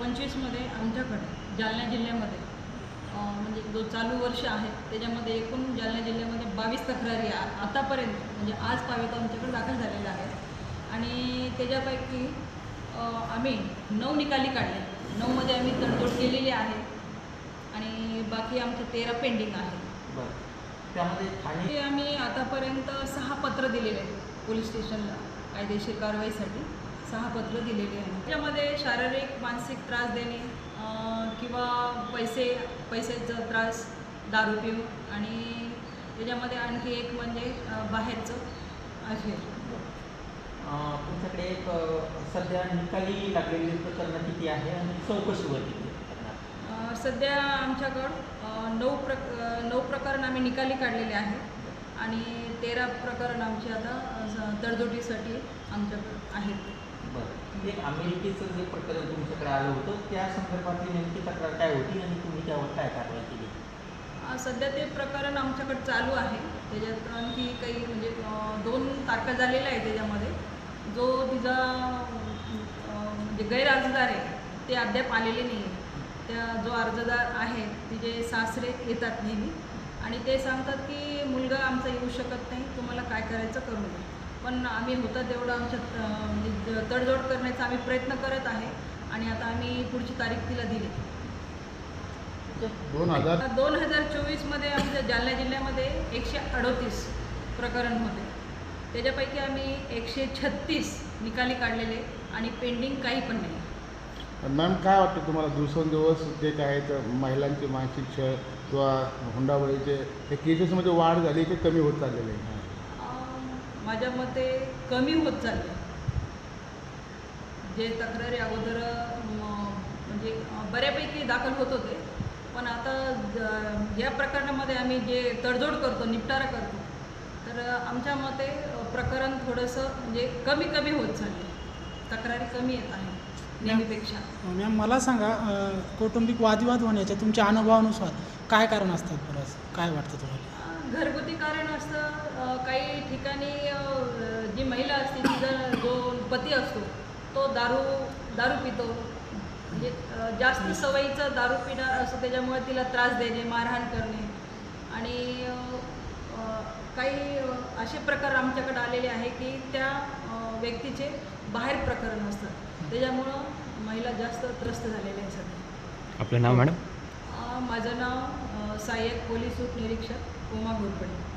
पंचवीसमध्ये आमच्याकडे जालना जिल्ह्यामध्ये म्हणजे जो चालू वर्ष आहे त्याच्यामध्ये एकूण जालना जिल्ह्यामध्ये बावीस तक्रारी आतापर्यंत म्हणजे आज पावेत आमच्याकडे दाखल झालेल्या आहेत. आणि त्याच्यापैकी आम्ही नऊ निकाली काढले. नऊमध्ये आम्ही तडजोड केलेली आहे. आणि बाकी आमचे तेरा पेंडिंग आहे. त्यामध्ये आम्ही आतापर्यंत सहा पत्र दिलेले आहेत पोलीस स्टेशनला कायदेशीर कारवाईसाठी. सहा पत्र दिलेली आहेत. त्याच्यामध्ये शारीरिक मानसिक त्रास देणे किंवा पैसे पैशाचा त्रास दारू पिऊन आणि त्याच्यामध्ये आणखी एक म्हणजे बाहेरचं असे अं, तुमच्याकडे एक सध्या निकाली लागलेली प्रकरणं किती आहे आणि चौकशीवर किती सध्या आमच्याकडं नऊ प्रक अं, नऊ प्रकरण आम्ही निकाली काढलेले आहे आणि तेरा प्रकरण आमचे आता तडजोडीसाठी आमच्याकडं आहेत. बरं एक अमेरिकेचं जे प्रकरण तुमच्याकडे आलं होतं त्या संदर्भातली नेमकी तक्रार काय होती आणि तुम्ही त्यावर काय कारवाई केली? सध्या ते प्रकरण आमच्याकडे चालू आहे. त्याच्यात आणखी काही म्हणजे दोन तारखा झालेल्या आहे त्याच्यामध्ये. जो तिचा म्हणजे गैरअर्जदार आहे ते अद्याप आलेले नाही आहे त्या जो अर्जदार आहे तिचे सासरे येतात नेहमी. आणि ते सांगतात की मुलगा आमचा येऊ शकत नाही तुम्हाला काय करायचं करून द्या. पण आम्ही होता तेवढं आमच्यात अ, म्हणजे तडजोड करण्याचा आम्ही प्रयत्न करत आहे आणि आता आम्ही पुढची तारीख तिला दिली. दोन हजार दोन हजार चोवीसमध्ये आमच्या जालना जिल्ह्यामध्ये एकशे अडोतीस प्रकरण होते त्याच्यापैकी आम्ही एकशे छत्तीस निकाली काढलेले आणि पेंडिंग काही पण नाही. मॅम काय वाटतं तुम्हाला दिवसेंदिवस जे काय आहेत महिलांचे मानसिक छळ किंवा हुंडाबळीचे हे केसेसमध्ये वाढ झाली की कमी होत चाललेले आहे? माझ्या मते कमी होत चालले जे तक्रारी अगोदर म्हणजे बऱ्यापैकी दाखल होत होते. पण आता या प्रकरणामध्ये आम्ही जे तडजोड करतो निपटारा करतो तर आमच्या मते प्रकरण थोडंसं म्हणजे कमी कमी होत चालले तक्रारी कमी येत आहे नेहमीपेक्षा. मॅम मला सांगा कौटुंबिक वादविवाद होण्याच्या तुमच्या अनुभवानुसार काय कारण असतात बरं काय वाटतं तुम्हाला? घरगुती कारण असतं काही ठिकाणी जी महिला असते तिचा जो पती असतो तो दारू दारू पितो. म्हणजे जास्त सवयीचं दारू पिणार असं त्याच्यामुळे तिला त्रास देणे मारहाण करणे. आणि काही असे प्रकार आमच्याकडे आलेले आहे की त्या व्यक्तीचे बाहेर प्रकरण असतात त्याच्यामुळं महिला जास्त त्रस्त झालेल्या आहे सध्या. आपलं नाव मॅडम? माझं नाव सहाय्यक पोलीस उपनिरीक्षक. उमा घोरपडे